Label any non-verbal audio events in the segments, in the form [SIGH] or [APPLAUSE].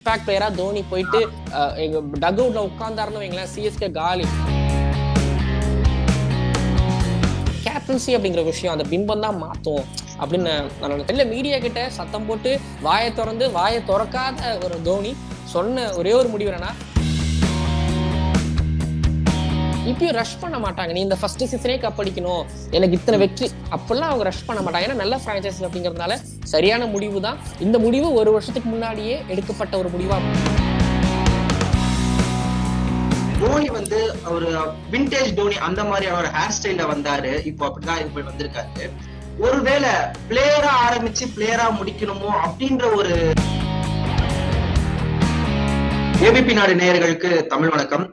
Impact பிளேயரா தோனி போயிட்டு எங்க டக் அவுட்ல உட்கார்ந்தாருன்னு வைங்களேன் சிஎஸ்கே காலி. கேப்டன்சி அப்படிங்கிற விஷயம் அந்த பிம்பம் தான் மாத்தும் அப்படின்னு நான் நினைச்சேன் இல்ல மீடியா கிட்ட சத்தம் போட்டு வாயை திறந்து வாயை திறக்காத ஒரு தோனி சொன்ன ஒரே ஒரு முடிவு என்னன்னா இப்பயும் ரஷ் பண்ண மாட்டாங்க. நீ இந்த ஃபர்ஸ்ட் சீசனே கப் அடிக்கணும். எனக்கு இத்தனை வெற்றி. அப்பெல்லாம் அவங்க ரஷ் பண்ண மாட்டாங்க. ஏன்னா நல்ல ஃப்ரான்ச்சைஸ் அப்படிங்கிறதுனால சரியான முடிவு தான் இந்த முடிவு ஒரு வருஷத்துக்கு முன்னாடியே எடுக்கப்பட்ட ஒரு முடிவா தோனி வந்து ஒரு விண்டேஜ் தோனி அந்த மாதிரியான ஒரு ஹேர் ஸ்டைல வந்தாரு. இப்போ அப்படிதான் இப்போ வந்திருக்காரு. ஒருவேளை பிளேயரா ஆரம்பிச்சு பிளேயரா முடிக்கணுமோ அப்படின்ற ஒரு ஏபிபி நாடு நேயர்களுக்கு தமிழ் வணக்கம்.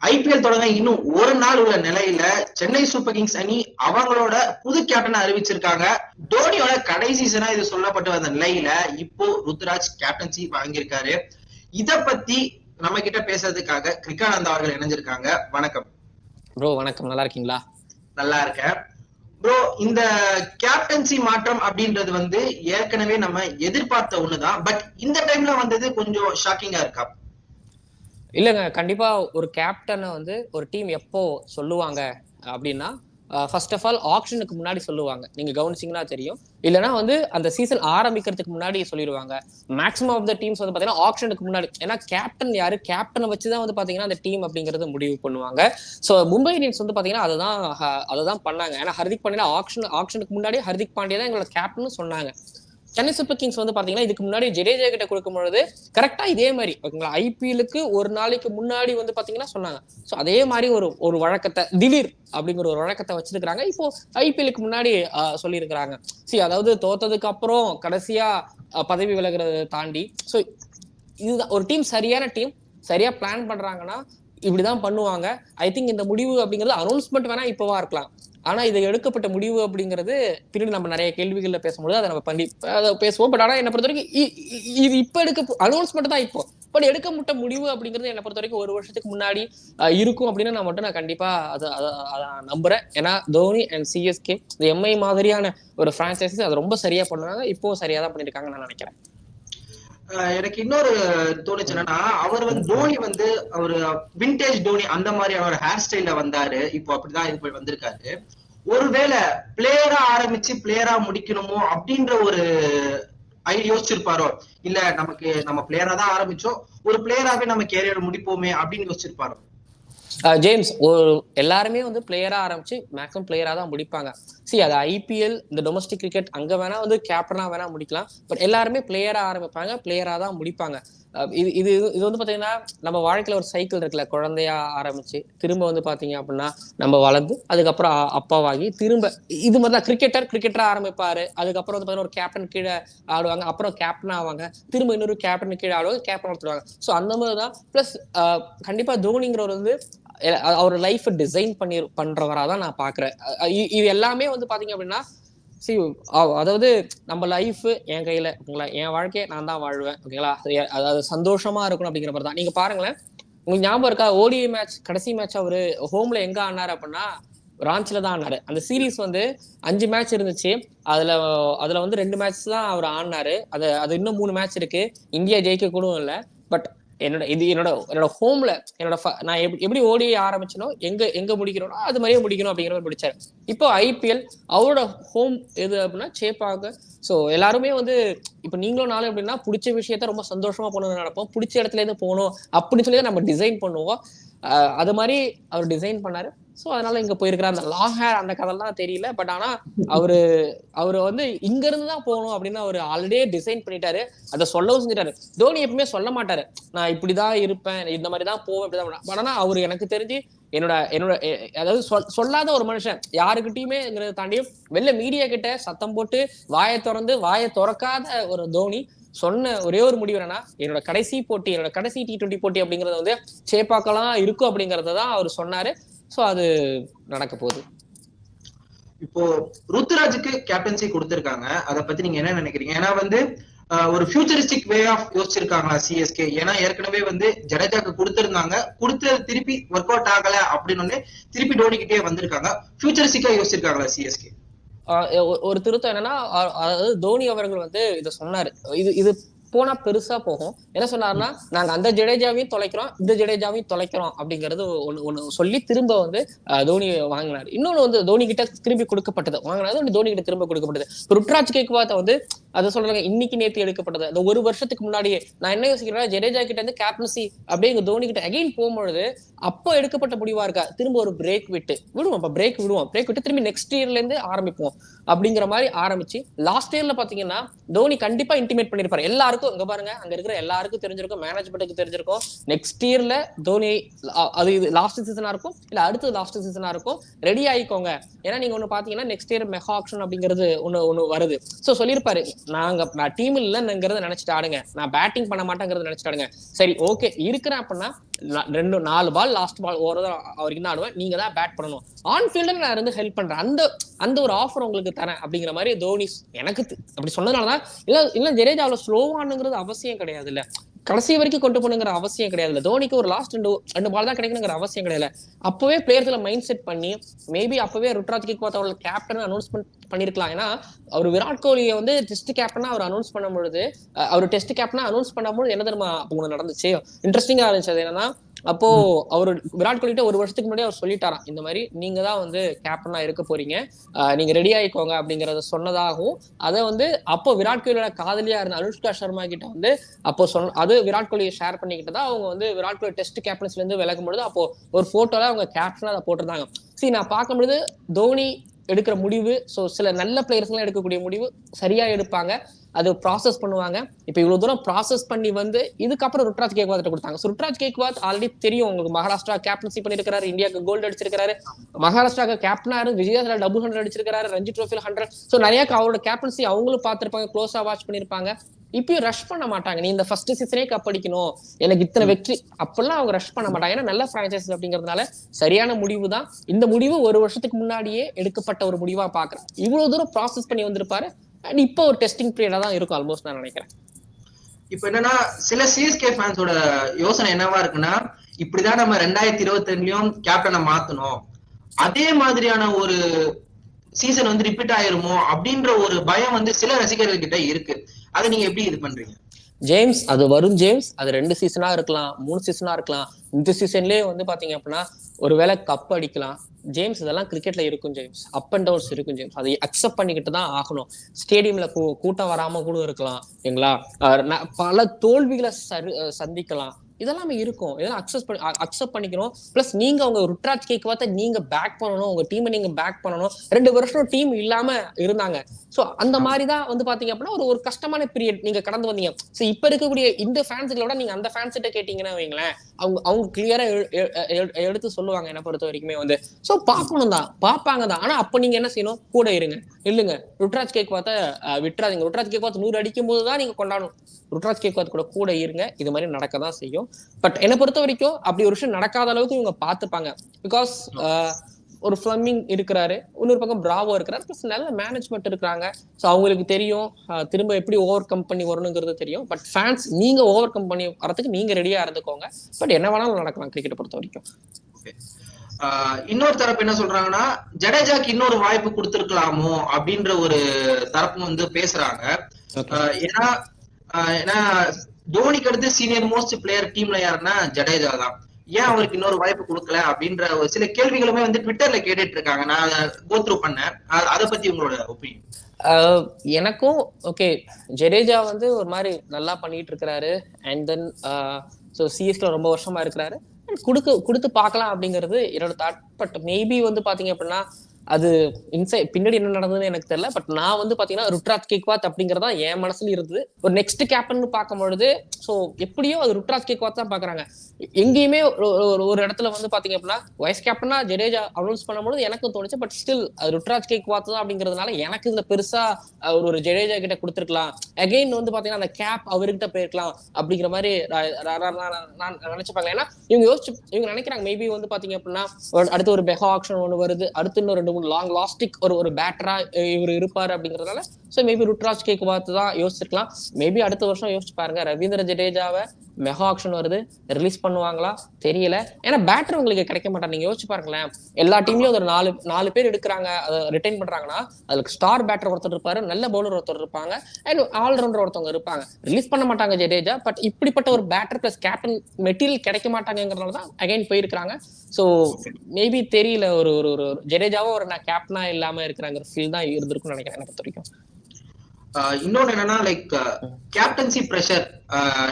ஐபிஎல் தொடங்க இன்னும் ஒரு நாள் உள்ள நிலையில சென்னை சூப்பர் கிங்ஸ் அணி அவங்களோட புது கேப்டனை அறிவிச்சிருக்காங்க. தோனியோட கடைசி சீசனா இது சொல்லப்பட்டு வந்த நிலையில இப்போ ருத்ராஜ் கேப்டன்சி வாங்கியிருக்காரு. இத பத்தி நம்ம கிட்ட பேசுறதுக்காக கிரிக்கானந்த் அவர்கள் இணைஞ்சிருக்காங்க. வணக்கம். ப்ரோ வணக்கம். நல்லா இருக்கீங்களா? நல்லா இருக்கேன். ப்ரோ இந்த கேப்டன்சி மாற்றம் அப்படின்றது வந்து ஏற்கனவே நம்ம எதிர்பார்த்த ஒண்ணுதான். பட் இந்த டைம்ல வந்தது கொஞ்சம் ஷாக்கிங்கா இருக்கா? இல்லைங்க கண்டிப்பா ஒரு கேப்டனை வந்து ஒரு டீம் எப்போ சொல்லுவாங்க அப்படின்னா ஃபர்ஸ்ட் ஆஃப் ஆல் ஆக்ஷனுக்கு முன்னாடி சொல்லுவாங்க. நீங்க கவனிச்சிங்கன்னா தெரியும். இல்லைன்னா வந்து அந்த சீசன் ஆரம்பிக்கிறதுக்கு முன்னாடி சொல்லிடுவாங்க. மேக்ஸிமம் ஆஃப் த டீம்ஸ் வந்து பாத்தீங்கன்னா ஆக்ஷனுக்கு முன்னாடி. ஏன்னா கேப்டன் யாரு? கேப்டனை வச்சு தான் வந்து பாத்தீங்கன்னா அந்த டீம் அப்படிங்கிறது முடிவு பண்ணுவாங்க. ஸோ மும்பை இந்தியன்ஸ் வந்து பாத்தீங்கன்னா அதுதான் அதை தான் பண்ணாங்க. ஏன்னா ஹர்திக் பாண்டியா ஆக்ஷன் ஆக்ஷனுக்கு முன்னாடி ஹர்திக் பாண்டியா தான் எங்களோட கேப்டன் சொன்னாங்க. சென்னை சூப்பர் கிங்ஸ் வந்து பாத்தீங்கன்னா இதுக்கு முன்னாடி ஜடேஜா கிட்ட கொடுக்கும் பொழுது கரெக்டா இதே மாதிரி ஓகேங்களா? ஐபிஎலுக்கு ஒரு நாளைக்கு முன்னாடி வந்து பாத்தீங்கன்னா சொன்னாங்க. சோ அதே மாதிரி ஒரு ஒரு வழக்கத்தை திடீர் அப்படிங்கிற ஒரு வழக்கத்தை வச்சிருக்கிறாங்க. இப்போ ஐபிஎலுக்கு முன்னாடி சொல்லியிருக்கிறாங்க. சி அதாவது தோத்ததுக்கு அப்புறம் கடைசியா பதவி விலகிறத தாண்டி சோ இதுதான் ஒரு டீம் சரியான டீம் சரியா பிளான் பண்றாங்கன்னா இப்படிதான் பண்ணுவாங்க. ஐ திங்க் இந்த முடிவு அப்படிங்கிறது அனௌன்ஸ்மெண்ட் வேணா இப்போவா இருக்கலாம். ஆனா இது எடுக்கப்பட்ட முடிவு அப்படிங்கிறது பின்னாடி நம்ம நிறைய கேள்விகள்ல பேசும்போது அதை நம்ம பண்ணி அதை பேசுவோம். பட் ஆனா என்ன பொறுத்த வரைக்கும் இ- இது இப்ப எடுக்க அனௌன்ஸ்மெண்ட் தான் இப்போ. பட் எடுக்கப்பட்ட முடிவு அப்படிங்கிறது என்னை பொறுத்த வரைக்கும் ஒரு வருஷத்துக்கு முன்னாடி இருக்கும் அப்படின்னு நான் மட்டும் நான் கண்டிப்பா அதை அதை அதை நான் நம்புறேன். ஏன்னா தோனி அண்ட் சிஎஸ்கே எம்ஐ மாதிரியான ஒரு பிரான்சைசஸ் அதை ரொம்ப சரியா பண்ணுவாங்க இப்போ சரியா தான் பண்ணிருக்காங்க நான் நினைக்கிறேன். எனக்கு இன்னொரு தோணுச்சு என்னன்னா அவர் வந்து தோனி வந்து அவர் விண்டேஜ் தோனி அந்த மாதிரியான ஒரு ஹேர் ஸ்டைல்ல வந்தாரு. இப்போ அப்படிதான் போய் வந்திருக்காரு. ஒருவேளை பிளேயரா ஆரம்பிச்சு பிளேயரா முடிக்கணுமோ அப்படின்ற ஒரு ஐடி யோசிச்சிருப்பாரோ? இல்ல நமக்கு நம்ம பிளேயரா தான் ஆரம்பிச்சோம். ஒரு பிளேயராவே நம்ம கேரியர் முடிப்போமே அப்படின்னு யோசிச்சிருப்பாரோ? ஜேம்ஸ் ஒரு எல்லாருமே வந்து பிளேயரா ஆரம்பிச்சு மேக்ஸிமம் பிளேயரா தான் முடிப்பாங்க. சி அது ஐபிஎல் இந்த டொமஸ்டிக் கிரிக்கெட் அங்க வேணா வந்து கேப்டனா வேணா முடிக்கலாம். பட் எல்லாருமே பிளேயரா ஆரம்பிப்பாங்க பிளேயரா தான் முடிப்பாங்க. இது இது இது வந்து பாத்தீங்கன்னா நம்ம வாழ்க்கையில ஒரு சைக்கிள் இருக்குல்ல குழந்தையா ஆரம்பிச்சு திரும்ப வந்து பாத்தீங்க அப்படின்னா நம்ம வளர்ந்து அதுக்கப்புறம் அப்பாவாகி திரும்ப இது மாதிரி தான் கிரிக்கெட்டர் கிரிக்கெட்டராக ஆரம்பிப்பாரு. அதுக்கப்புறம் வந்து பாத்தீங்கன்னா ஒரு கேப்டன் கீழே ஆடுவாங்க அப்புறம் கேப்டன் ஆவாங்க திரும்ப இன்னொரு கேப்டன் கீழே ஆடுவாங்க கேப்டன் எடுத்துடுவாங்க ஸோ அந்த மாதிரி தான் ப்ளஸ் கண்டிப்பா தோனிங்கிறவர் வந்து அவர் லைஃப் டிசைன் பண்ணி பண்றவரா தான் நான் பாக்குறேன். இ- இது எல்லாமே வந்து பாத்தீங்க அப்படின்னா சி அதாவது நம்ம லைஃப் என் கையில ஓகேங்களா? என் வாழ்க்கையை நான் தான் வாழ்வேன் ஓகேங்களா? அதாவது சந்தோஷமா இருக்கணும் அப்படிங்கிற மாதிரி தான். நீங்க பாருங்களேன் உங்களுக்கு ஞாபகம் இருக்கா? ஓடிஐ மேட்ச் கடைசி மேட்ச் அவரு ஹோம்ல எங்க ஆனாரு அப்படின்னா ராஞ்சில தான் ஆனாரு அந்த சீரீஸ் வந்து அஞ்சு மேட்ச் இருந்துச்சு. அதுல அதுல வந்து ரெண்டு மேட்ச் தான் அவர் ஆடினாரு. அது அது இன்னும் மூணு மேட்ச் இருக்கு. இந்தியா ஜெயிக்க கூட இல்லை. பட் என்னோட இது என்னோட என்னோட ஹோம்ல என்னோட ஃப- நான் எப்படி எப்படி ஓடி ஆரம்பிச்சனோ எங்க எங்க முடிக்கிறோனோ அது மாதிரியே முடிக்கணும் அப்படிங்கிற மாதிரி பிடிச்சாரு இப்போ ஐபிஎல் அவரோட ஹோம் எது அப்படின்னா சேப்பாக ஸோ எல்லாருமே வந்து இப்போ நீங்களும் நாளும் எப்படின்னா பிடிச்ச விஷயத்த ரொம்ப சந்தோஷமா போகணும்னு நினைப்போம். பிடிச்ச இடத்துல இருந்து போகணும் அப்படின்னு சொல்லி தான் நம்ம டிசைன் பண்ணுவோம். அது மாதிரி அவர் டிசைன் பண்ணாரு. ஸோ அதனால இங்க போயிருக்கிறார். அந்த லாங் ஹேர் அந்த கதைலாம் தெரியல. பட் ஆனா [LAUGHS] அவரு அவரு வந்து இங்க இருந்து தான் போகணும் அப்படின்னு அவர் ஆல்ரெடியே டிசைன் பண்ணிட்டாரு. அதை சொல்லவும் செஞ்சிட்டாரு. தோனி எப்பவுமே சொல்ல மாட்டாரு. நான் இப்படிதான் இருப்பேன். இந்த மாதிரி தான் போவேன் இப்படிதான் பட் ஆனா அவர் எனக்கு தெரிஞ்சு என்னோட என்னோட அதாவது சொல்- சொல்லாத ஒரு மனுஷன். யாருக்கிட்டயுமேங்கிறத தாண்டி வெளில மீடியா கிட்ட சத்தம் போட்டு வாயை திறந்து வாயை திறக்காத ஒரு தோனி சொன்ன ஒரே ஒரு முடிவு என்னன்னா என்னோட கடைசி போட்டி என்னோட கடைசி டி டுவெண்ட்டி போட்டி அப்படிங்கறது வந்து சேப்பாக்கலாம் இருக்கும் அப்படிங்கறத தான் அவர் சொன்னாரு. சோ அது நடக்க போகுது. இப்போ ருத்துராஜுக்கு கேப்டன்சி கொடுத்திருக்காங்க. அதை பத்தி நீங்க என்ன நினைக்கிறீங்க? ஏன்னா வந்து ஒரு ஃபியூச்சரிஸ்டிக் வே ஆஃப் யோசிச்சிருக்காங்களா சிஎஸ்கே ஏன்னா ஏற்கனவே வந்து ஜடேஜாக்கு கொடுத்திருந்தாங்க. கொடுத்து திருப்பி ஒர்க் அவுட் ஆகல அப்படின்னு திருப்பி டோனிக்கிட்டே வந்திருக்காங்க. ஃபியூச்சரிஸ்டிக்கா யோசிச்சிருக்காங்களா சிஎஸ்கே ஒரு திருத்தம் என்னன்னா அதாவது தோனி அவர்கள் வந்து இதை சொன்னாரு. இது இது போனா பெருசா போகும். என்ன சொன்னாருன்னா நாங்க அந்த ஜடேஜாவையும் தொலைக்கிறோம் இந்த ஜடேஜாவையும் தொலைக்கிறோம் அப்படிங்கிறது ஒண்ணு ஒண்ணு சொல்லி திரும்ப வந்து தோனி வாங்கினாரு. இன்னொன்னு வந்து தோனி கிட்ட திரும்பி கொடுக்கப்பட்டது. வாங்கினது ஒண்ணு தோனி கிட்ட திரும்ப கொடுக்கப்பட்டது. ருட்ராஜ் ருட்ராஜ் கேக்வாத்த வந்து அதை சொல்றாங்க இன்னைக்கு நேத்து எடுக்கப்பட்டது. அந்த ஒரு வருஷத்துக்கு முன்னாடியே நான் என்ன யோசிக்கிறேன் ஜடேஜா கிட்ட இருந்து கேப்டன்சி அப்படியே இங்க தோனி கிட்ட அகைன் போகும்பொழுது அப்போ எடுக்கப்பட்ட முடிவா இருக்கா? திரும்ப ஒரு பிரேக் விட்டு விடுவோம் அப்ப பிரேக் விடுவோம். பிரேக் விட்டு திரும்பி நெக்ஸ்ட் இயர்ல இருந்து ஆரம்பிப்போம். அப்படிங்கிற மாதிரி ஆரம்பிச்சு லாஸ்ட் இயர்ல பாத்தீங்கன்னா தோனி கண்டிப்பா இன்டிமேட் பண்ணிருப்பாரு. எல்லாருக்கும் இங்க பாருங்க அங்க இருக்கிற எல்லாருக்கும் தெரிஞ்சிருக்கும் மேனேஜ்மெண்ட்டுக்கு தெரிஞ்சிருக்கும். நெக்ஸ்ட் இயர்ல தோனி அது இது லாஸ்ட் சீசனா இருக்கும் இல்ல அடுத்து லாஸ்ட் சீசனா இருக்கும். ரெடி ஆயிக்கோங்க. ஏன்னா நீங்க ஒண்ணு பாத்தீங்கன்னா நெக்ஸ்ட் இயர் மெகா ஆப்ஷன் அப்படிங்கிறது ஒண்ணு ஒண்ணு வருது. சோ சொல்லியிருப்பாரு நாங்க நான் டீம் இல்லைங்கிறத நினைச்சிட்டு ஆடுங்க. நான் பேட்டிங் பண்ண மாட்டேங்கிறத நினைச்சிட்டு ஆடுங்க. சரி ஓகே இருக்கிறேன் அப்படின்னா ரெண்டு நாலு பால் லாஸ்ட் பால் ஒரு அவருக்கு தான் ஆடுவேன் நீங்க தான் பேட் பண்ணணும். ஆன் நான் இருந்து ஹெல்ப் பண்றேன். அந்த அந்த ஒரு ஆஃபர் உங்களுக்கு தரேன் அப்படிங்கிற மாதிரி தோனி எனக்கு அப்படி அப்படி சொன்னதுனாலதான் இல்ல இல்ல ஜடேஜா அவ்வளவு ஸ்லோவானுங்கிறது அவசியம் கிடையாது இல்ல கடைசி வரைக்கும் கொண்டு போகணுங்கிற அவசியம் கிடையாது. தோனிக்கு ஒரு லாஸ்ட் ரெண்டு ரெண்டு பால் தான் கிடைக்கணுங்கிற அவசியம் கிடையாது. அப்பவே பிளேயர்ஸ்ல மைண்ட் செட் பண்ணி மேபி அப்பவே ருட்ராஜ் கிக்வாத் அவரோட கேப்டன் அனௌன்ஸ்மெண்ட் பண்ணிருக்கலாம். ஏன்னா அவர் விராட் கோலியை வந்து டெஸ்ட் கேப்டனா அவர் அனௌன்ஸ் பண்ணும் பொழுது அவர் டெஸ்ட் கேப்டனா அனௌன்ஸ் பண்ணும்போது என்ன தெரியுமா உங்களுக்கு நடந்துச்சு? இன்ட்ரெஸ்டிங்கா இருந்துச்சு. அது என்னன்னா அப்போ அவர் விராட் கோலிட்ட ஒரு வருஷத்துக்கு முன்னாடி அவர் சொல்லிட்டாராம் இந்த மாதிரி நீங்க தான் வந்து கேப்டனா இருக்க போறீங்க. நீங்க ரெடி ஆயிக்கோங்க அப்படிங்கறத சொன்னதாகவும் அதை வந்து அப்போ விராட் கோலியோட காதலியா இருந்த அனுஷ்கா சர்மா கிட்ட வந்து அப்போ சொன்ன அது விராட் கோலியை ஷேர் பண்ணிக்கிட்டு தான் அவங்க வந்து விராட் கோலி டெஸ்ட் கேப்டன்ஸ்ல இருந்து விலகும் பொழுது அப்போ ஒரு போட்டோல அவங்க கேப்டனா அதை போட்டிருந்தாங்க. சரி நான் பார்க்கும்பொழுது தோனி எடுக்கிற முடிவு ஸோ சில நல்ல பிளேயர்ஸ்லாம் எடுக்கக்கூடிய முடிவு சரியா எடுப்பாங்க. அது ப்ராசஸ் பண்ணுவாங்க. இப்போ இவ்வளோ தூரம் ப்ராசஸ் பண்ணி வந்து இதுக்கப்புறம் ருட்ராஜ் கேக்வாத் கொடுத்தாங்க. ஸோ ருட்ராஜ் கேக்வாத் ஆல்ரெடி தெரியும் உங்களுக்கு. மகாராஷ்டிரா கேப்டன்சி பண்ணியிருக்காரு இந்தியாவுக்கு கோல்டு அடிச்சிருக்காரு மகாராஷ்டிராக்கு கேப்டனாரு இருந்து டபுள் ஹண்ட்ரட் அடிச்சிருக்காரு ரஞ்சி ட்ரோஃபியில் ஹண்ட்ரட் ஸோ நிறைய அவரோட கேப்டன்சி அவங்களும் பார்த்திருப்பாங்க க்ளோஸாக வாட்ச் பண்ணியிருப்பாங்க இப்பயும் ரஷ் பண்ண மாட்டாங்க. நீ இந்த ஃபர்ஸ்ட் சீசனே கப் அடிக்கணும். எனக்கு இத்தனை வெற்றி. அப்பெல்லாம் அவங்க ரஷ் பண்ண மாட்டாங்க. ஏன்னா நல்ல பிரான்சைஸ் அப்படிங்கறதுனால சரியான முடிவு தான். இந்த முடிவு ஒரு வருஷத்துக்கு முன்னாடியே எடுக்கப்பட்ட ஒரு முடிவா பாக்குறேன். இவ்வளவு தூரம் ப்ராசஸ் பண்ணி வந்திருப்பாரு. அண்ட் இப்போ ஒரு டெஸ்டிங் பீரியடா தான் இருக்கும் ஆல்மோஸ்ட் நான் நினைக்கிறேன். இப்ப என்னன்னா சில சிஎஸ்கே ஃபேன்ஸோட யோசனை என்னவா இருக்குன்னா இப்படிதான் நம்ம ரெண்டாயிரத்தி இருபத்தி ரெண்டுலயும் கேப்டனை மாத்தணும். அதே மாதிரியான ஒரு சீசன் வந்து ரிப்பீட் ஆயிருமோ அப்படின்ற ஒரு பயம் வந்து சில ரசிகர்கள் கிட்ட இருக்கு. அதை நீங்க எப்படி இது பண்றீங்க? ஜேம்ஸ் அது வரும் ஜேம்ஸ் அது ரெண்டு சீசனா இருக்கலாம் மூணு சீசனா இருக்கலாம். இந்த சீசன்லயே வந்து பாத்தீங்க அப்படின்னா ஒருவேளை கப் அடிக்கலாம். ஜேம்ஸ் இதெல்லாம் கிரிக்கெட்ல இருக்கும் ஜேம்ஸ் அப் அண்ட் டவுன்ஸ் இருக்கும் ஜேம்ஸ் அதை அக்செப்ட் பண்ணிக்கிட்டு தான் ஆகணும். ஸ்டேடியம்ல கூட்டம் வராம கூட இருக்கலாம் சரிங்களா பல தோல்விகளை சரி- சந்திக்கலாம். இதெல்லாமே இருக்கும். இதெல்லாம் அக்செப்ட் பண்ணி அக்செப்ட் பண்ணிக்கணும். பிளஸ் நீங்க உங்க ருட்ராஜ் கேக் பார்த்து நீங்க பேக் பண்ணணும். உங்க டீமை நீங்க பேக் பண்ணணும். ரெண்டு வருஷம் டீம் இல்லாம இருந்தாங்க. சோ அந்த மாதிரி தான் வந்து பாத்தீங்க அப்படின்னா ஒரு ஒரு கஷ்டமான பீரியட் நீங்க கடந்து வந்தீங்க. சோ இப்ப இருக்கக்கூடிய இந்த ஃபேன்ஸுகளை விட நீங்க அந்த ஃபேன்ஸ் கிட்ட கேட்டீங்கன்னா வைங்களேன் அவங்க அவங்க கிளியரா எடுத்து சொல்லுவாங்க என்ன பொறுத்த வரைக்குமே வந்து. சோ பாக்கணும் தான் பாப்பாங்க தான் ஆனா அப்ப நீங்க என்ன செய்யணும்? கூட இருங்க. இல்லுங்க. ருட்ராஜ் கேக் பார்த்தா விட்டுறாதீங்க. ருட்ராஜ் கேக் பார்த்து நூறு அடிக்கும் போது தான் நீங்க கொண்டாடணும். ருட்ராஜ் கேக் பார்த்து கூட கூட இருங்க. இது மாதிரி நடக்க தான் செய்யும். பட் என்னை பொறுத்த வரைக்கும் அப்படி ஒரு விஷயம் நடக்காத அளவுக்கு இவங்க பார்த்துப்பாங்க. பிகாஸ் ஒரு ஃபிளமிங் இருக்கிறாரு. இன்னொரு பக்கம் பிராவோ இருக்கிறாரு. ப்ளஸ் நல்ல மேனேஜ்மெண்ட் இருக்கிறாங்க. ஸோ அவங்களுக்கு தெரியும் திரும்ப எப்படி ஓவர் கம் பண்ணி வரணுங்கிறது தெரியும். பட் ஃபேன்ஸ் நீங்க ஓவர் கம் பண்ணி வரதுக்கு நீங்க ரெடியா இருந்துக்கோங்க. பட் என்ன வேணாலும் நடக்கலாம் கிரிக்கெட்டை பொறுத்த வரைக்கும். இன்னொரு தரப்பு என்ன சொல்றாங்கன்னா ஜடேஜாக்கு இன்னொரு வாய்ப்பு கொடுத்திருக்கலாமோ அப்படின்ற ஒரு தரப்பு வந்து பேசுறாங்க. ஏன்னா ஏன்னா தோனிக்கு அடுத்து சீனியர் மோஸ்ட் பிளேயர் டீம்ல யாருன்னா ஜடேஜா தான். ஏன் அவருக்கு இன்னொரு வாய்ப்பு கொடுக்கல அப்படின்ற ஒரு சில கேள்விகளுமே வந்து ட்விட்டர்ல கேட்டுட்டு இருக்காங்க நான் கோத்ரூ பண்ணேன். அதை பத்தி உங்களோட ஒப்பீனியன் எனக்கும் ஓகே ஜடேஜா வந்து ஒரு மாதிரி நல்லா பண்ணிட்டு இருக்கிறாரு அண்ட் தென் ஸோ சிஎஸ்ல ரொம்ப வருஷமா இருக்கிறாரு. கொடுக்க கொடுத்து பார்க்கலாம் அப்படிங்கிறது என்னோட தாட் பட் மேபி வந்து பாத்தீங்க அப்படின்னா அது இன்சை பின்னாடி என்ன நடந்ததுன்னு எனக்கு தெரியல. பட் நான் வந்து பாத்தீங்கன்னா ருட்ராஜ் கேக்வாத் அப்படிங்கறதா என் மனசுல இருந்தது. ஒரு நெக்ஸ்ட் கேப்டன் பார்க்கும் பொழுது ஸோ எப்படியோ அது ருட்ராஜ் கேக்வாத் தான் பாக்குறாங்க எங்கேயுமே ஒரு- ஒரு- ஒரு இடத்துல வந்து பாத்தீங்க அப்படின்னா வைஸ் கேப்டனா ஜடேஜா அனௌன்ஸ் பண்ணும்போது எனக்கு தோணுச்சு. பட் ஸ்டில் அது ருட்ராஜ் கேக்வாத் தான் அப்படிங்கிறதுனால எனக்கு இதுல பெருசா ஒரு ஒரு ஜடேஜா கிட்ட கொடுத்துருக்கலாம். அகைன் வந்து பாத்தீங்கன்னா அந்த கேப் அவர்கிட்ட போயிருக்கலாம் அப்படிங்கிற மாதிரி நான் நான் நினைச்சுப்பாங்க ஏன்னா இவங்க யோசிச்சு இவங்க நினைக்கிறாங்க மேபி வந்து பாத்தீங்க அப்படின்னா அடுத்து ஒரு பெஹா ஆக்ஷன் ஒன்று வருது. அடுத்து இன்னும் ரெண்டு மூணு லாங் லாஸ்டிக் ஒரு ஒரு பேட்டரா இவர் இருப்பாரு அப்படிங்கறதுனால ஸோ மேபி ருட்ராஜ் கேக் பார்த்து தான் யோசிச்சிருக்கலாம். மேபி அடுத்த வருஷம் யோசிச்சு பாருங்க. ரவீந்திர ஜடேஜாவை மெகா ஆக்ஷன் வருது. ரிலீஸ் பண்ணுவாங்களா? தெரியல. ஏன்னா பேட்டர் உங்களுக்கு கிடைக்க மாட்டாங்க. நீங்க யோசிச்சு பாருங்களேன். எல்லா டீம்லயும் ஒரு நாலு நாலு பேர் எடுக்கிறாங்க. அதை ரிட்டைன் பண்றாங்கன்னா அதுக்கு ஸ்டார் பேட்டர் ஒருத்தர் இருப்பாரு. நல்ல பவுலர் ஒருத்தர் இருப்பாங்க. அண்ட் ஆல்ரவுண்டர் ஒருத்தவங்க இருப்பாங்க. ரிலீஸ் பண்ண மாட்டாங்க ஜடேஜா. பட் இப்படிப்பட்ட ஒரு பேட்டர் பிளஸ் கேப்டன் மெட்டீரியல் கிடைக்க மாட்டாங்கிறதுனால தான் அகைன் போயிருக்காங்க ஸோ மேபி தெரியல. ஒரு ஒரு ஒரு ஜடேஜாவும் ஒரு நான் கேப்டனா இல்லாம இருக்கிறாங்க ஃபீல் தான் இருந்திருக்கும்னு நினைக்கிறேன். எனக்கு பொறுத்த வரைக்கும். இன்னொன்னு என்னன்னா லைக் கேப்டன்சி பிரஷர்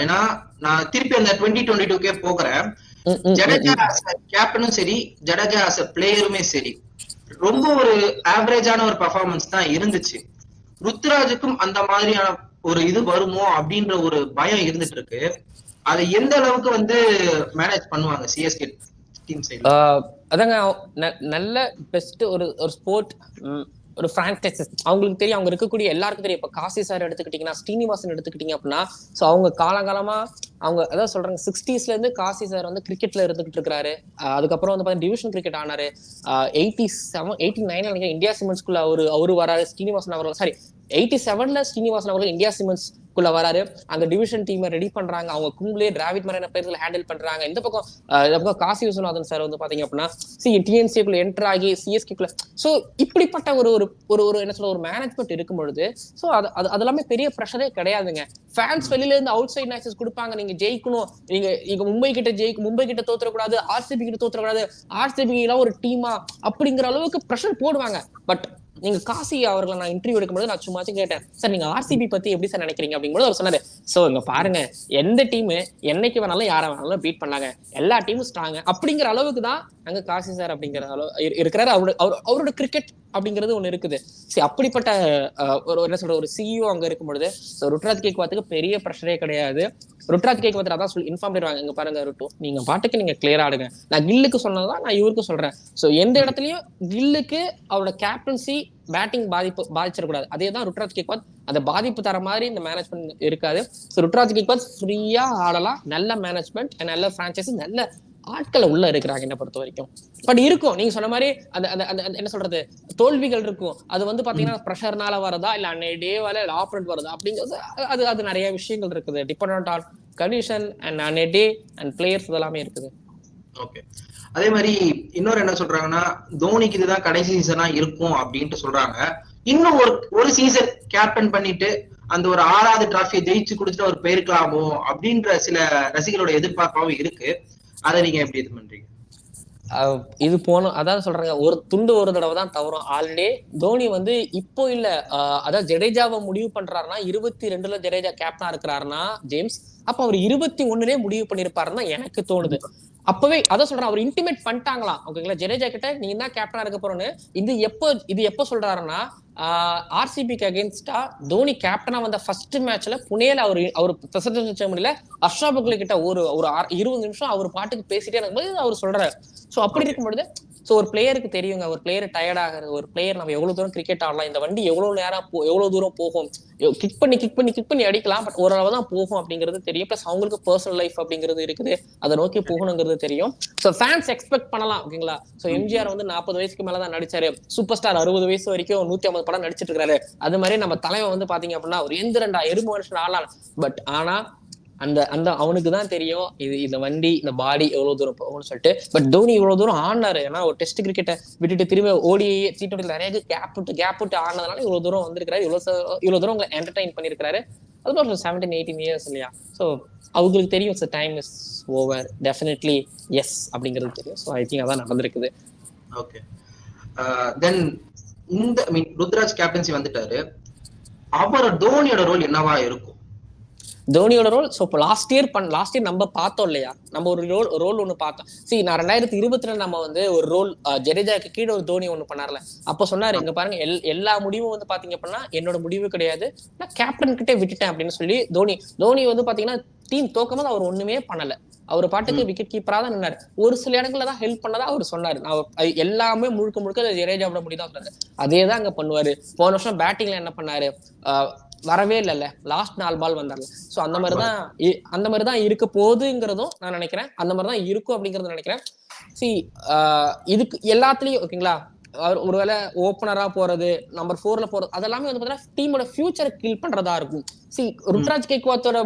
ஏன்னா நான் திருப்பி அந்த டுவெண்ட்டி டுவெண்ட்டி டூக்கே போகிறேன். ஜடேஜா கேப்டனும் சரி ஜடேஜா அஸ் பிளேயருமே சரி. ரொம்ப ஒரு ஆவரேஜான ஒரு பெர்ஃபார்மன்ஸ் தான் இருந்துச்சு. ருத்ராஜுக்கும் அந்த மாதிரியான ஒரு இது வருமோ அப்படின்ற ஒரு பயம் இருந்துட்டு இருக்கு அதை எந்த அளவுக்கு வந்து மேனேஜ் பண்ணுவாங்க சிஎஸ்கே டீம் சைடு அதாங்க நல்ல பெஸ்ட் ஒரு ஒரு ஸ்போர்ட் ஒரு பிரான்சைசஸ் அவங்களுக்கு தெரியும் அவங்க இருக்கக்கூடிய எல்லாருக்கும் தெரியும். இப்ப காசி சார் எடுத்துக்கிட்டீங்கன்னா ஸ்ரீனிவாசன் எடுத்துக்கிட்டீங்க அப்படின்னா சோ அவங்க காலங்காலமா அவங்க அதான் சொல்றாங்க சிக்ஸ்டீஸ்ல இருந்து காசி சார் வந்து கிரிக்கெட்ல இருந்துகிட்டு இருக்காரு அதுக்கப்புறம் வந்து பாத்தீங்கன்னா டிவிஷன் கிரிக்கெட் ஆனாரு. எயிட்டி செவன் எயிட்டி நைன்ல நினைக்கிறேன் இந்தியா சிமெண்ட்ஸ்குள்ள அவரு அவரு வராரு ஸ்ரீனிவாசன் அவர்கள் சாரி எயிட்டி செவன்ல ஸ்ரீனிவாசன் அவர்கள் இந்தியா சிமெண்ட்ஸ் குள்ள வராரு. அந்த டிவிஷன் டீமை ரெடி பண்றாங்க. அவங்க கும்பலே டிராவிட் மாதிரியான பிளேயர்களை ஹேண்டில் பண்றாங்க. இந்த பக்கம் இந்த பக்கம் காசி விஸ்வநாதன் சார் வந்து பாத்தீங்க அப்படின்னா சி டிஎன்சி குள்ள என்டர் ஆகி சிஎஸ்கே குள்ள சோ இப்படிப்பட்ட ஒரு ஒரு ஒரு ஒரு என்ன சொல்ற ஒரு மேனேஜ்மெண்ட் இருக்கும் பொழுது சோ அது அது அது எல்லாமே பெரிய ப்ரெஷரே கிடையாதுங்க. ஃபேன்ஸ் வெளியில இருந்து அவுட் சைட் மேட்சஸ் கொடுப்பாங்க. நீங்க ஜெயிக்கணும். நீங்க நீங்க மும்பை கிட்ட ஜெயிக்க மும்பை கிட்ட தோத்துறக்கூடாது ஆர்சிபி கிட்ட தோத்துறக்கூடாது ஆர்சிபி எல்லாம் ஒரு டீமா அப்படிங்கிற அளவுக்கு ப்ரெஷர் போடுவாங்க. பட் நீங்க காசி அவர்களை நான் இன்டர்வியூ எடுக்கும்போது நான் சும்மாச்சும் கேட்டேன் சார் நீங்க ஆர்சிபி பத்தி எப்படி சார் நினைக்கிறீங்க? அப்படிங்கும்போது அவர் சொன்னாரு சோ இங்க பாருங்க எந்த டீம் என்னைக்கு வேணாலும் யாரை வேணாலும் பீட் பண்ணாங்க. எல்லா டீமும் ஸ்ட்ராங் அப்படிங்கிற அளவுக்கு தான் அங்க காசி சார் அப்படிங்கிற அளவு இருக்கிறாரு. அவரோட அவர்- அவரோட கிரிக்கெட் அப்படிங்கிறது ஒண்ணு இருக்குது. சரி அப்படிப்பட்ட ஒரு என்ன சொல்ற ஒரு சிஇஓ அங்க இருக்கும் பொழுது ருட்ராஜ் கேக்வாத்துக்கு பெரிய ப்ரெஷரே கிடையாது. ருட்ராஜ் வந்து அதான் சொல்லி இன்ஃபார்ம் பண்ணிடுவாங்க. இங்க பாருங்க ருட்டு. நீங்க பாட்டுக்கு நீங்க கிளியர் ஆடுங்க நான் கில்லுக்கு சொன்னதான் நான் இவருக்கு சொல்றேன். சோ எந்த இடத்துலயும் கில்லுக்கு அவரோட கேப்டன்சி பேட்டிங் பாதிப்பு பாதிச்சிடக்கூடாது. அதே தான் ருட்ராஜ் கேக்வாத் அந்த பாதிப்பு தர மாதிரி இந்த மேனேஜ்மெண்ட் இருக்காது. ஸோ ருட்ராஜ் கேக்வாத் ஃப்ரீயா ஆடலாம். நல்ல மேனேஜ்மெண்ட் நல்ல பிரான்ச்சைசி நல்ல ஆட்களை உள்ள இருக்கிறாங்க என்ன பொறுத்த வரைக்கும். பட் இருக்கும். நீங்க சொன்ன மாதிரி அந்த அந்த என்ன சொல்றது? தோல்விகள் இருக்கும். அது வந்து பாத்தீங்கன்னா ப்ரெஷர்னால வரதா? இல்ல அன்னை டேவால இல்ல ஆப்ரண்ட் வருதா? அப்படிங்கிறது அது- அது நிறைய விஷயங்கள் இருக்குது. டிபெண்ட் ஆன் கண்டிஷன் அண்ட் அன்னை டே அண்ட் பிளேயர்ஸ் இதெல்லாமே இருக்குது. ஓகே அதே மாதிரி இன்னொரு என்ன சொல்றாங்கன்னா தோனிக்கு இதுதான் கடைசி சீசனா இருக்கும் அப்படின்ட்டு சொல்றாங்க. இன்னும் ஒரு ஒரு சீசன் கேப்டன் பண்ணிட்டு அந்த ஒரு ஆறாவது டிராஃபியை ஜெயிச்சு கொடுத்துட்டு அவர் போயிருக்கலாமோ அப்படின்ற சில ரசிகர்களோட எதிர்பார்ப்பாவும் இருக்கு. அதை நீங்க எப்படி இது பண்றீங்க? இது போன அதான் சொல்றாங்க. ஒரு துண்டு ஒரு தடவை தான் தவறும். ஆல்ரெடி தோனி வந்து இப்போ இல்ல. அதாவது ஜடேஜாவை முடிவு பண்றாருன்னா இருபத்தி ரெண்டுல ஜடேஜா கேப்டனா இருக்கிறாருன்னா ஜேம்ஸ். அப்ப அவர் இருபத்தி ஒண்ணுலயே முடிவு பண்ணிருப்பாருன்னு எனக்கு தோணுது. அப்பவே அதான் சொல்றேன். அவர் இன்டிமேட் பண்ணிட்டாங்களாம் ஓகேங்களா? ஜடேஜா கிட்ட நீங்க தான் கேப்டனா இருக்க போறோன்னு இது எப்போ இது எப்போ சொல்றாருன்னா ஆர்சிபிக்கு அகேன்ஸ்டா தோனி கேப்டனா வந்த ஃபர்ஸ்ட் மேட்ச்ல புனேல அவர் அவர் பிரசிடன்ட் முடியல அர்ஷா பக்லி கிட்ட ஒரு ஒரு இருபது நிமிஷம் அவர் பாட்டுக்கு பேசிட்டே இருக்கும்போது அவர் சொல்றாரு. சோ அப்படி இருக்கும்போது சோ ஒரு பிளேயருக்கு தெரியுங்க. ஒரு பிளேயர் டயர்ட் ஆகுறது. ஒரு பிளேயர் நம்ம எவ்வளவு தூரம் கிரிக்கெட் ஆடலாம். இந்த வண்டி எவ்வளவு நேரம் போ எவ்வளவு தூரம் போகும். கிக் பண்ணி கிக் பண்ணி கிக் பண்ணி அடிக்கலாம். பட் ஓரளவு தான் போகும் அப்படிங்கிறது தெரியும். பிளஸ் அவங்களுக்கு பர்சனல் லைஃப் அப்படிங்கிறது இருக்குது. அதை நோக்கி போகணுங்கிறது தெரியும். சோ ஃபேன்ஸ் எக்ஸ்பெக்ட் பண்ணலாம். ஓகேங்களா சோ எம்ஜிஆர் வந்து நாற்பது வயசுக்கு மேல தான் நடிச்சாரு. சூப்பர் ஸ்டார் அறுபது வயசு வரைக்கும் நூத்தி ஐம்பது படம் நடிச்சிட்டு இருக்காரு. அது மாதிரி நம்ம தலைவன் வந்து பாத்தீங்க அப்படின்னா ஒரு எந்திரண்டா எறும்பு மனுஷன் ஆளலாம் பட் ஆனா அந்த அந்த அவனுக்கு தான் தெரியும் இது இந்த வண்டி இந்த பாடி எவ்வளவு தூரம் போகும்னு சொல்லிட்டு. பட் தோனி இவ்வளவு தூரம் ஆடினாரு. ஏன்னா ஒரு டெஸ்ட் கிரிக்கெட்டை விட்டுட்டு திரும்ப ஓடி டி நிறைய கேப் விட்டு கேப் விட்டு ஆனதுனால இவ்வளவு தூரம் வந்திருக்காரு இவ்வளவு இவ்வளவு தூரம் உங்களை என்டர்டைன் பண்ணிருக்காரு அது ஒரு செவன்டீன் எயிட்டீன் இயர்ஸ் இல்லையா? ஸோ அவங்களுக்கு தெரியும் sir time is over definitely yes அப்படிங்கிறது தெரியும். ஸோ ஐ திங்க் அதான் நடந்திருக்குது. ஓகே தென் uh, இந்த மீன் ருத்ராஜ் கேப்டன்சி வந்துட்டாரு. அவரோட தோனியோட ரோல் என்னவா இருக்கும்? தோனியோட ரோல் ஸோ இப்போ லாஸ்ட் இயர் பண் லாஸ்ட் இயர் நம்ம பார்த்தோம் இல்லையா? நம்ம ஒரு ரோல் ரோல் ஒன்று பார்த்தோம். சரி நான் ரெண்டாயிரத்தி இருபத்துல நம்ம வந்து ஒரு ரோல் ஜடேஜாக்கு கீழே ஒரு தோனி ஒன்று பண்ணார்ல. அப்போ சொன்னாரு இங்க பாருங்க எல் எல்லா முடிவும் வந்து பாத்தீங்க அப்படின்னா என்னோட முடிவு கிடையாது. நான் கேப்டன் கிட்டே விட்டுட்டேன் அப்படின்னு சொல்லி தோனி தோனி வந்து பாத்தீங்கன்னா டீம் தோக்கும்போது அவர் ஒண்ணுமே பண்ணல. அவர் பாட்டுக்கு விக்கெட் கீப்பரா தான் நின்னாரு. ஒரு சில இடங்கள்ல தான் ஹெல்ப் பண்ணதா அவர் சொன்னாரு. நான் எல்லாமே முழுக்க முழுக்க அது ஜடேஜாவோட முடி தான் சொன்னாரு. அதே தான் அங்க பண்ணுவாரு. போன வருஷம் பேட்டிங்ல என்ன பண்ணாரு? வரவே இல்லைல்ல. லாஸ்ட் நாலு பால் வந்தார்ல சோ அந்த மாதிரி தான் அந்த மாதிரி தான் இருக்க போகுதுங்கிறதும் நான் நினைக்கிறேன். அந்த மாதிரி தான் இருக்கும் அப்படிங்கறத நினைக்கிறேன். சி இதுக்கு எல்லாத்துலயும் ஓகேங்களா அவர் ஒருவேளை ஓப்பனரா போறது நம்பர் ஃபோர்ல போறது அதெல்லாமே வந்து பாத்தீங்கன்னா டீமோட ஃபியூச்சரை கில் பண்றதா இருக்கும். சி ருத்ராஜ் கேக்வாத்தோட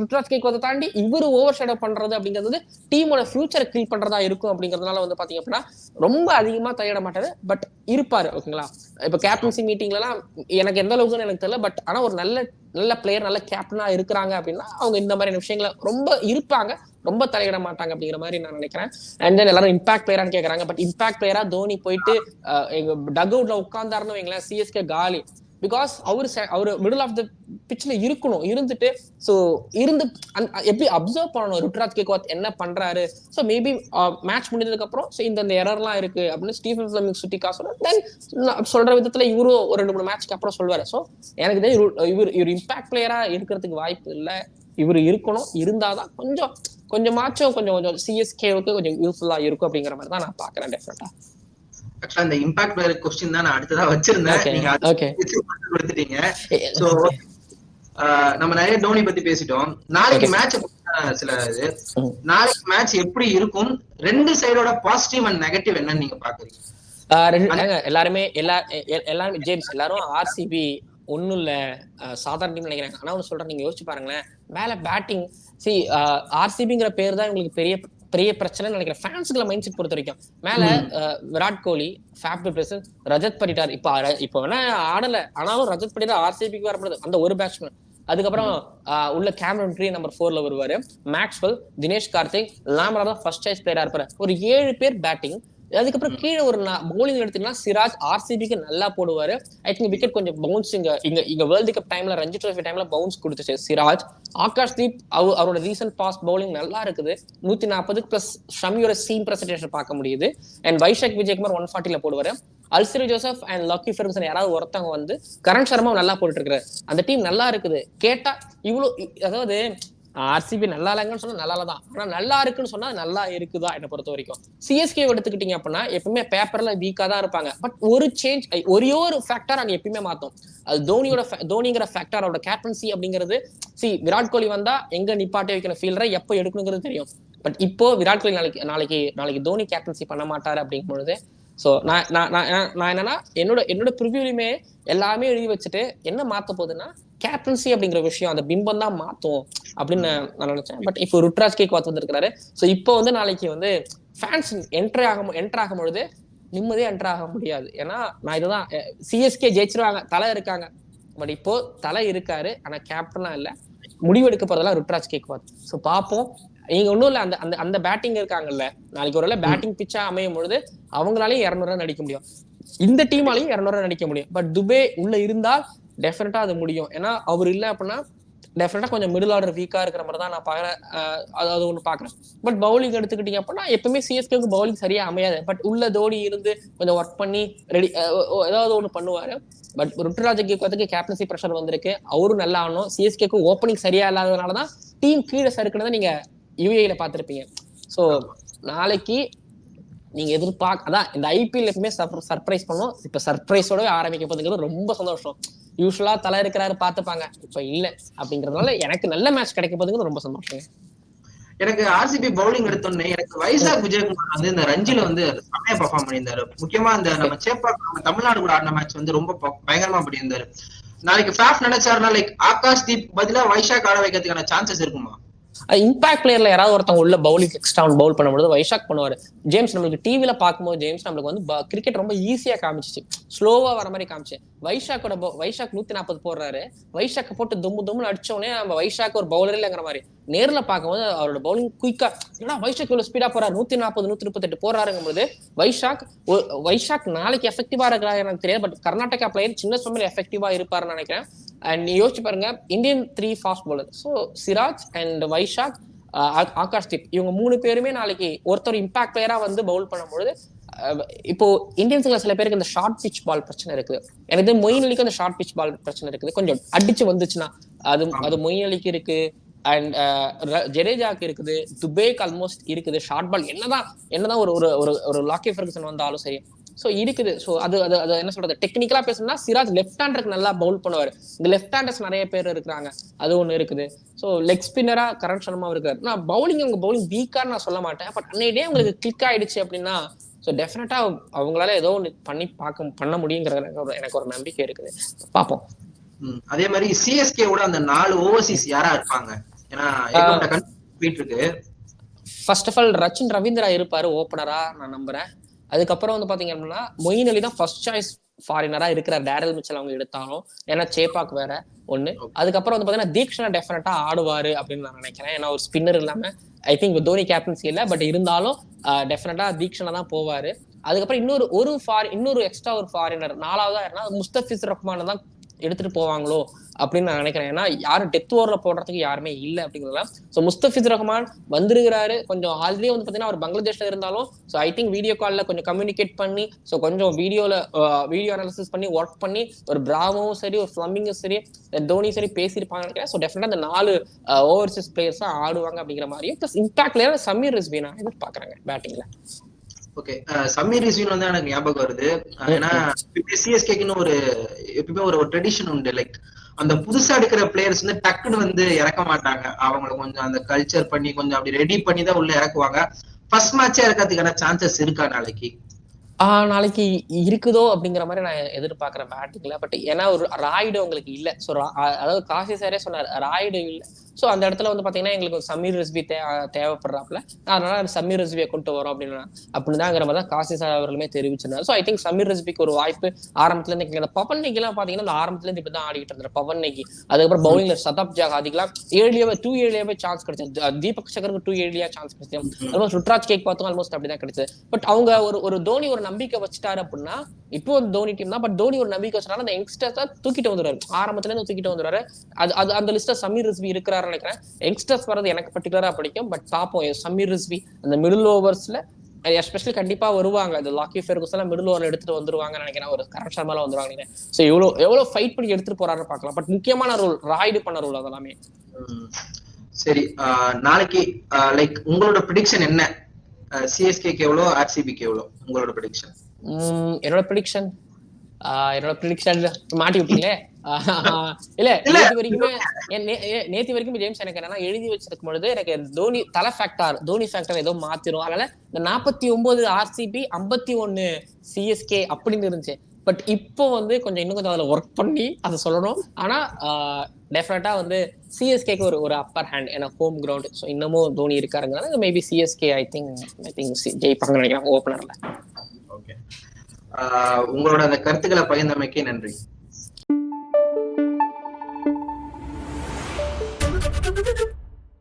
ருத்ராஜ் கேக்வாத்தை தாண்டி இவரு ஓவர் ஷேடோ பண்றது அப்படிங்கிறது டீமோட ஃபியூச்சரை கில் பண்றதா இருக்கும் அப்படிங்கறதுனால வந்து பாத்தீங்க அப்படின்னா ரொம்ப அதிகமா தலையிட மாட்டாரு. பட் இருப்பாரு ஓகேங்களா இப்ப கேப்டன்சி மீட்டிங்லலாம் எனக்கு எந்த அளவுக்குன்னு எனக்கு தெரியல. பட் ஆனா ஒரு நல்ல நல்ல பிளேயர் நல்ல கேப்டனா இருக்கிறாங்க அப்படின்னா அவங்க இந்த மாதிரியான விஷயங்களை ரொம்ப இருப்பாங்க. ரொம்ப தலையிட மாட்டாங்க அப்படிங்கிற மாதிரி நான் நினைக்கிறேன். அண்ட் தென் எல்லாரும் இம்பாக்ட் பிளேயரான்னு கேட்கறாங்க பட் இம்பாக்ட் பிளேயரா தோனி போயிட்டு எங்க டக் அவுட்ல உட்கார்ந்தாருன்னு வைங்களேன் சிஎஸ்கே காலி. பிகாஸ் அவர் அவர் மிடில் ஆஃப் த பிச்சில் இருக்கணும் இருந்துட்டு ஸோ இருந்து எப்படி அப்சர்வ் பண்ணணும்? ருட்ராஜ் கேக்வாத் என்ன பண்றாரு? ஸோ மேபி மேட்ச் முடிஞ்சதுக்கு அப்புறம் இந்த இந்த எரர்லாம் இருக்கு அப்படின்னு ஸ்டீஃபன் ஃபிளமிங் சுட்டி காசு தென் சொல்ற விதத்துல இவரும் ஒரு ரெண்டு மூணு மேட்ச்க்கு அப்புறம் சொல்வாரு ஸோ எனக்கு தெரியும் இவர் இவர் இம்பாக்ட் பிளேயரா இருக்கிறதுக்கு வாய்ப்பு இல்லை. இவர் இருக்கணும் இருந்தாதான் கொஞ்சம் கொஞ்சமாச்சும் கொஞ்சம் கொஞ்சம் சிஎஸ்கேவுக்கு கொஞ்சம் யூஸ்ஃபுல்லா இருக்கும் அப்படிங்கிற மாதிரி தான் நான் பாக்குறேன் டெஃபினட்டா ஆக்சுவலா இந்த இம்பாக்ட் பிளேயர் கொஸ்டின் தான் நான் அடுத்ததா வச்சிருந்தேன். நீங்க கொடுத்துட்டீங்க சோ நம்ம நிறைய தோனி பத்தி பேசிட்டோம். நாளைக்கு. மேட்ச் சில இது. நாளைக்கு மேட்ச் எப்படி இருக்கும்? ரெண்டு சைடோட பாசிட்டிவ் அண்ட் நெகட்டிவ் என்னன்னு நீங்க பாக்குறீங்க எல்லாருமே எல்லா எல்லாருமே ஜேம்ஸ் எல்லாரும் ஆர்சிபி ஒண்ணும் இல்ல. சாதாரண டீம் நினைக்கிறாங்க ஆனா ஒண்ணு சொல்றேன் நீங்க யோசிச்சு பாருங்களேன். மேல பேட்டிங் சி ஆர்சிபிங்கிற பேர் தான் உங்களுக்கு பெரிய பெரிய பிரச்சனை நினைக்கிறேன். ஃபேன்ஸுக்குள்ள மைண்ட் செட் பொறுத்த வரைக்கும். மேல ஆஹ் விராட் கோலி ஃபேப் பிரசன் ரஜத் படிட்டார் இப்ப இப்ப வேணா ஆடல. ஆனாலும் ரஜத் படிட்டார் ஆர்சிபிக்கு வரப்படுது அந்த ஒரு பேட்ஸ்மேன் அதுக்கப்புறம் ஆஹ் உள்ள கேமரன் ட்ரீ நம்பர் ஃபோர்ல வருவாரு. மேக்ஸ்வெல் தினேஷ் கார்த்திக் லாமரா தான் ஃபர்ஸ்ட் சாய்ஸ் பிளேயரா இருப்பாரு. ஒரு ஏழு பேர் பேட்டிங் அதுக்கப்புறம் கீழே ஒரு பவுலிங் எடுத்தீங்கன்னா சிராஜ் ஆர்சிபிக்கு நல்லா போடுவாரு. ஐ திங்க் விக்கெட் கொஞ்சம் பவுன்ஸ் இங்க இங்க இங்க வேர்ல்டு கப் டைம்ல ரஞ்சி ட்ரோஃபி டைம்ல பவுன்ஸ் கொடுத்துச்சு சிராஜ். ஆகாஷ் தீப் அவ- அவரோட ரீசன்ட் பாஸ் பவுலிங் நல்லா இருக்குது. நூத்தி நாற்பது பிளஸ் ஷமியோட சீம் பிரசன்டேஷன் பார்க்க முடியுது. அண்ட் வைஷாக் விஜயகுமார் ஒன் ஃபார்ட்டில போடுவாரு. Alzarri Joseph and Lockie Ferguson யாராவது ஒருத்தவங்க வந்து கரண் சர்மா நல்லா போட்டுட்டு இருக்காரு. அந்த டீம் நல்லா இருக்குது. கேட்டா இவ்வளவு அதாவது ஆர்சிபி நல்லா இல்லைங்கன்னு சொன்னா நல்லா தான் ஆனா நல்லா இருக்குன்னு சொன்னா நல்லா இருக்குதா என்னை பொறுத்த வரைக்கும். சிஎஸ்கே எடுத்துக்கிட்டீங்க அப்படின்னா எப்பவுமே பேப்பர்ல வீக்கா தான் இருப்பாங்க. பட் ஒரு சேஞ்ச் ஒரே ஒரு ஃபேக்டர் அங்க எப்பயுமே மாத்தும். அது தோனியோட தோனிங்கிற ஃபேக்டர் அவரோட கேப்டன்சி அப்படிங்கிறது சி விராட் கோலி வந்தா எங்க நிப்பாட்டி வைக்கிற ஃபீல்டரை எப்போ எடுக்கணுங்கிறது தெரியும். பட் இப்போ விராட் கோலி நாளைக்கு நாளைக்கு நாளைக்கு தோனி கேப்டன்சி பண்ண மாட்டாரு அப்படிங்கும் பொழுது ஸோ நான் நான் நான் நான் என்னன்னா என்னோட என்னோட ப்ரிவியூலையுமே எல்லாமே எழுதி வச்சுட்டு என்ன மாத்த போகுதுன்னா கேப்டன்சி அப்படிங்கிற விஷயம் அந்த பிம்பம் தான் மாத்தும் அப்படின்னு நான் நான் நினைச்சேன். பட் இப்போ ருட்ராஜ் கேக் வாத்து வந்திருக்காரு சோ இப்போ வந்து நாளைக்கு வந்து ஃபேன்ஸ் என்ட்ரி ஆகும் என்ட்ரு ஆகும் பொழுது நிம்மதியா என்ட்ரு ஆக முடியாது. ஏன்னா நான் இதுதான் சிஎஸ்கே ஜெயிச்சிருவாங்க தலை இருக்காங்க. பட் இப்போ தலை இருக்காரு ஆனா கேப்டனா இல்ல. முடிவெடுக்க போறதெல்லாம் ருட்ராஜ் கேக்வாத் சோ பாப்போம் நீங்க ஒண்ணும் இல்ல அந்த அந்த அந்த பேட்டிங் இருக்காங்கல்ல. நாளைக்கு ஒரு பேட்டிங் பிச்சா அமையும் பொழுது அவங்களாலையும் இருநூறு ரன் அடிக்க முடியும். இந்த டீமாலையும் இருநூறு ரன் அடிக்க முடியும். பட் துபே உள்ள இருந்தால் டெஃபினட்டா அது முடியும். ஏன்னா அவர் இல்ல அப்படின்னா டெஃபினட்டா கொஞ்சம் மிடில் ஆர்டர் வீக்கா இருக்கிற மாதிரி தான் நான் பாக்குறேன் அஹ் அது அது ஒண்ணு பாக்குறேன் பட் பவுலிங் எடுத்துக்கிட்டீங்க அப்படின்னா எப்பவுமே சிஎஸ்கேக்கு பவுலிங் சரியா அமையாது. பட் உள்ள தோனி இருந்து கொஞ்சம் ஒர்க் பண்ணி ரெடி ஏதாவது ஒண்ணு பண்ணுவாரு. பட் ருட்டுராஜ கேட்கறதுக்கு கேப்டன்சி ப்ரெஷர் வந்திருக்கு. அவரும் நல்லா ஆகணும் சிஎஸ்கேக்கு ஓப்பனிங் சரியா இல்லாததுனால தான் டீம் கீழே சறுக்குனதை நீங்க யூஏல பார்த்திருப்பீங்க. சோ நாளைக்கு நீங்க எதிர்பார்க்க அதான் இந்த ஐபிஎல் எப்பவுமே சர்ப்ரைஸ் பண்ணும். இப்ப சர்ப்ரைஸோட ஆரம்பிக்க போதுங்கிறது ரொம்ப சந்தோஷம். யூஸ்வலா தலை இருக்கிறாரு பாத்துப்பாங்க இப்ப இல்ல அப்படிங்கறதுனால எனக்கு நல்ல மேட்ச் கிடைக்க போதுங்கிறது ரொம்ப சந்தோஷம். எனக்கு ஆர்சிபி பவுலிங் எடுத்தோடனே எனக்கு வைசாக் விஜயகுமார் வந்து இந்த ரஞ்சில வந்து செம்மையா பெர்ஃபார்ம் பண்ணியிருந்தாரு. முக்கியமா இந்த நம்ம சேப்பாக் தமிழ்நாடு கூட ஆடின மேட்ச் வந்து ரொம்ப ப- பயங்கரமா பண்ணியிருந்தாரு. நாளைக்கு ஃபேஃப் நினைச்சாருன்னா லைக் ஆகாஷ் தீப் பதிலா வைஷாக் ஆட வைக்கிறதுக்கான சான்சஸ் இருக்குமா? இம்பாக்ட் பிளேயர்ல யாராவது ஒருத்தவங்க உள்ள பவுலிங் எக்ஸ்ட்ரா பவுல் பண்ணும்போது வைஷாக் பண்ணுவாரு. ஜேம்ஸ் நம்மளுக்கு டிவில பார்க்கும்போது ஜேம்ஸ் நம்மளுக்கு வந்து கிரிக்கெட் ரொம்ப ஈஸியா காமிச்சிச்சு. ஸ்லோவா வர மாதிரி காமிச்சு. வைஷாக்கோட வைஷாக் நூத்தி நாற்பது போடுறாரு. வைஷாக்கை போட்டு தும்மு தும்முன்னு அடிச்சோடனே நம்ம வைஷாக் ஒரு பவுலர் இல்லைங்கிற மாதிரி. நேர்ல பார்க்கும்போது அவரோட பவுலிங் குயிக்கா ஏன்னா வைஷாக் இவ்வளவு ஸ்பீடா போறாரு? நூத்தி நாற்பது நூத்தி முப்பத்தெட்டு போறாருங்கும் போது வைஷாக் ஒ- வைஷாக் நாளைக்கு எஃபெக்டிவா இருக்கிறாரு எனக்கு தெரியாது. பட் கர்நாடகா பிளேயர் சின்ன சுமையில எஃபெக்டிவா இருப்பாருன்னு நினைக்கிறேன். அண்ட் நீ யோசிச்சு பாருங்க Indian three fast bowler so Siraj and Vyshak ஆ- ஆகாஷ் தீப் இவங்க மூணு பேருமே நாளைக்கு ஒருத்தர் இம்பாக்ட் பிளேயரா வந்து பவுல் பண்ணும்பொழுது இப்போ இந்தியன்ஸ்ல சில பேருக்கு இந்த ஷார்ட் பிச் பால் பிரச்சனை இருக்குது. எனக்கு மொயின் அலிக்கு அந்த ஷார்ட் பிச் பால் பிரச்சனை இருக்குது. கொஞ்சம் அடிச்சு வந்துச்சுன்னா அது அது மொயின் அலிக்கு இருக்கு. அண்ட் ஜடேஜாக்கு இருக்குது. துபேக் ஆல்மோஸ்ட் இருக்குது. ஷார்ட் பால் என்னதான் என்னதான் ஒரு ஒரு ஒரு லாக்கி ஃபெர்குசன் வந்தாலும் சரி. சோ இருக்குது. சோ அது அது அது என்ன சொல்றது? டெக்னிக்கலா பேசணும்னா சிராஜ் லெஃப்ட் ஹேண்டருக்கு நல்லா பவுல் பண்ணுவாரு. இந்த லெஃப்ட் ஹேண்டர்ஸ் நிறைய பேர் இருக்கிறாங்க. அது ஒண்ணு இருக்குது. சோ லெக் ஸ்பின்னரா கரண் சர்மா இருக்காரு. நான் பவுலிங் உங்க பவுலிங் வீக்கான்னு நான் சொல்ல மாட்டேன். பட் அன்னைக்கே உங்களுக்கு கிளிக் ஆயிடுச்சு அப்படின்னா ஸோ டெஃபினட்டா அவங்களால ஏதோ ஒன்று பண்ணி பார்க்க பண்ண முடியுங்கிறது எனக்கு ஒரு எனக்கு ஒரு நம்பிக்கை இருக்குது. பார்ப்போம். அதே மாதிரி சிஎஸ்கே ஓட அந்த நாலு ஓவர்சீஸ் யாரா இருப்பாங்க? ஏன்னா போயிட்டு இருக்கு. First of all Rachin Ravindra இருப்பாரு ஓப்பனரா நான் நம்புறேன். அதுக்கப்புறம் வந்து பாத்தீங்க அப்படின்னா மொயின் அலி தான் ஃபர்ஸ்ட் சாய்ஸ் ஃபாரினரா இருக்கிறார். டேரல் மிச்சல் அவங்க எடுத்தாலும். ஏன்னா சேப்பாக் வேற ஒண்ணு. அதுக்கப்புறம் வந்து பாத்தீங்கன்னா தீக்ஷனா டெஃபினட்டா ஆடுவாரு அப்படின்னு நான் நினைக்கிறேன். ஏன்னா ஒரு ஸ்பின்னர் இல்லாம ஐ திங்க் தோனி கேப்டன்சி இல்லை பட் இருந்தாலும் டெஃபினட்டா தீக்ஷனா தான் போவாரு. அதுக்கப்புறம் இன்னொரு ஒரு ஃபாரி இன்னொரு எக்ஸ்ட்ரா ஒரு ஃபாரினர் நாலாவதா யாருன்னா முஸ்தபிஸ் ரஹ்மான தான் எடுத்துட்டு போவாங்களோ? அப்படின்னு நான் நினைக்கிறேன். ஏன்னா யாரும் டெத் ஓவர்ல போடுறதுக்கு யாருமே இல்லை அப்படிங்கிறதுல ஸோ முஸ்தபிஸ் ரஹ்மான் வந்திருக்கிறாரு. கொஞ்சம் ஆல்ரெடி வந்து பாத்தீங்கன்னா அவர் பங்களாதேஷ்ல இருந்தாலும் ஸோ ஐ திங்க் வீடியோ கால்ல கொஞ்சம் கம்யூனிகேட் பண்ணி ஸோ கொஞ்சம் வீடியோல வீடியோ அனாலிசிஸ் பண்ணி ஒர்க் பண்ணி ஒரு பிராவும் சரி ஒரு ஃபிளமிங்கும் சரி தோனி சரி பேசியிருப்பாங்க நினைக்கிறேன். ஸோ டெஃபினட்டா அந்த நாலு ஓவர்சீஸ் பிளேயர்ஸ் தான் ஆடுவாங்க அப்படிங்கிற மாதிரியும் ப்ளஸ் இம்பாக்ட்ல சமீர் ரிஸ்வி நான் எதிர்பார்க்கறாங்க பேட்டிங்ல ஓகே சமீர் ரிஸ்வின் வந்து எனக்கு ஞாபகம் வருது. ஏன்னா சிஎஸ்கேக்குன்னு ஒரு எப்பயுமே ஒரு ட்ரெடிஷன் உண்டு. லைக் அந்த புதுசா எடுக்கிற பிளேயர்ஸ் வந்து டக்குன்னு வந்து இறக்க மாட்டாங்க. அவங்களை கொஞ்சம் அந்த கல்ச்சர் பண்ணி கொஞ்சம் அப்படி ரெடி பண்ணி தான் உள்ள இறக்குவாங்க. ஃபர்ஸ்ட் மேட்சே இறக்கிறதுக்கான சான்சஸ் இருக்கா நாளைக்கு? ஆஹ் நாளைக்கு இருக்குதோ அப்படிங்கிற மாதிரி நான் எதிர்பார்க்கிறேன் பேட்டிங்ல பட் ஏன்னா ஒரு ராய்டு உங்களுக்கு இல்ல. ஸோ அதாவது காசி சாரே சொன்னார் ராய்டு இல்லை. ஸோ அந்த இடத்துல வந்து பாத்தீங்கன்னா எங்களுக்கு சமீர் ரிஸ்வி தே தேவைப்படுறாப்புல. அதனால சமீர் ரிஸ்வியை கொண்டு வரோம் அப்படின்னு அப்படிதாங்கிற மாதிரி தான் காசி சார் அவர்களுமே தெரிவிச்சிருந்தாரு. ஸோ ஐ திங்க் சமீர் ரிஸ்விக்கு ஒரு வாய்ப்பு ஆரம்பத்துல இருந்து இந்த பவன் நெகிலாம் பாத்தீங்கன்னா அந்த ஆரம்பத்துல இருந்து இப்படிதான் ஆடிட்டு இருந்தாரு பவன் நெகி அதுக்கப்புறம் பவுலிங்ல சதாப் ஜாகாதிக்கெல்லாம் ஏழியாவே டூ ஏழியாவே சான்ஸ் கிடைச்சது. தீபக் சகருக்கு டூ ஏழியா சான்ஸ் கிடைச்சது. ஆல்மோஸ்ட் ருத்ராஜ் கேக் பார்த்தோம் ஆல்மோஸ்ட் அப்படிதான் கிடைச்சது. பட் அவங்க ஒரு ஒரு தோனி ஒரு நம்பிக்கை வச்சுட்டாரு அப்படின்னா இப்போ ஒரு தோனி டீம் தான். பட் தோனி ஒரு நம்பிக்கை வச்சுட்டாரு அந்த யங்ஸ்டர்ஸ் தான் தூக்கிட்டு வந்துருவாரு. ஆரம்பத்துல இருந்து தூக்கிட்டு வந்துருவாரு. அது அது அந்த லிஸ்ட்ல சமீர் ரிஸ்வி இருக்கிறாரு நினைக்கிறேன். யங்ஸ்டர்ஸ் வரது எனக்கு பர்டிகுலரா பிடிக்கும். பட் பார்ப்போம் சமீர் ரிஸ்வி அந்த மிடில் ஓவர்ஸ்ல எஸ்பெஷலி கண்டிப்பா வருவாங்க. அந்த லாக்கி ஃபெர்குஸ் எல்லாம் மிடில் ஓவர் எடுத்துட்டு வந்துருவாங்கன்னு நினைக்கிறேன். ஒரு கரண் சர்மால வந்துருவாங்க நினைக்கிறேன். சோ எவ்வளவு எவ்வளவு ஃபைட் பண்ணி எடுத்துட்டு போறாருன்னு பார்க்கலாம். பட் முக்கியமான ரூல் ராய்டு பண்ண ரூல் அதெல்லாமே. சரி நாளைக்கு லைக் உங்களோட ப்ரிடிக்ஷன் என்ன? சிஎஸ்கேக்கு எவ்வளோ ஆர்சிபிக்கு எவ்வளோ? உங்களோட ப்ரிடிக்ஷன் என்னோட ப்ரிடிக்ஷன் என்னோட ப்ரிடிக்ஷன் மாட்டி விட்டீங்களே? இல்ல நேத்து வரைக்குமே நேத்து வரைக்கும் ஜேம்ஸ் எனக்கு என்னன்னா எழுதி வச்சிருக்கும் பொழுது எனக்கு தோனி தலை ஃபேக்டர் தோனி ஃபேக்டர் ஏதோ மாத்திரும். அதனால இந்த நாற்பத்தி ஒன்பது ஆர்சிபி ஐம்பத்தி ஒன்னு சிஎஸ்கே அப்படின்னு இருந்துச்சு. பட் இப்போ வந்து கொஞ்சம் இன்னும் கொஞ்சம் அதுல ஒர்க் பண்ணி அதை சொல்லணும். ஆனா டெஃபினட்டா வந்து சிஎஸ்கேக்கு ஒரு ஒரு அப்பர் ஹேண்ட் ஏன்னா ஹோம் கிரவுண்ட் ஸோ இன்னமும் Dhoni இருக்காருங்கிறனால maybe CSK I think I think ஜெயிப்பாங்கன்னு நினைக்கிறேன். ஓப்பனர்ல ஓகே உங்களோட அந்த கருத்துக்களை பகிர்ந்தமைக்கு நன்றி.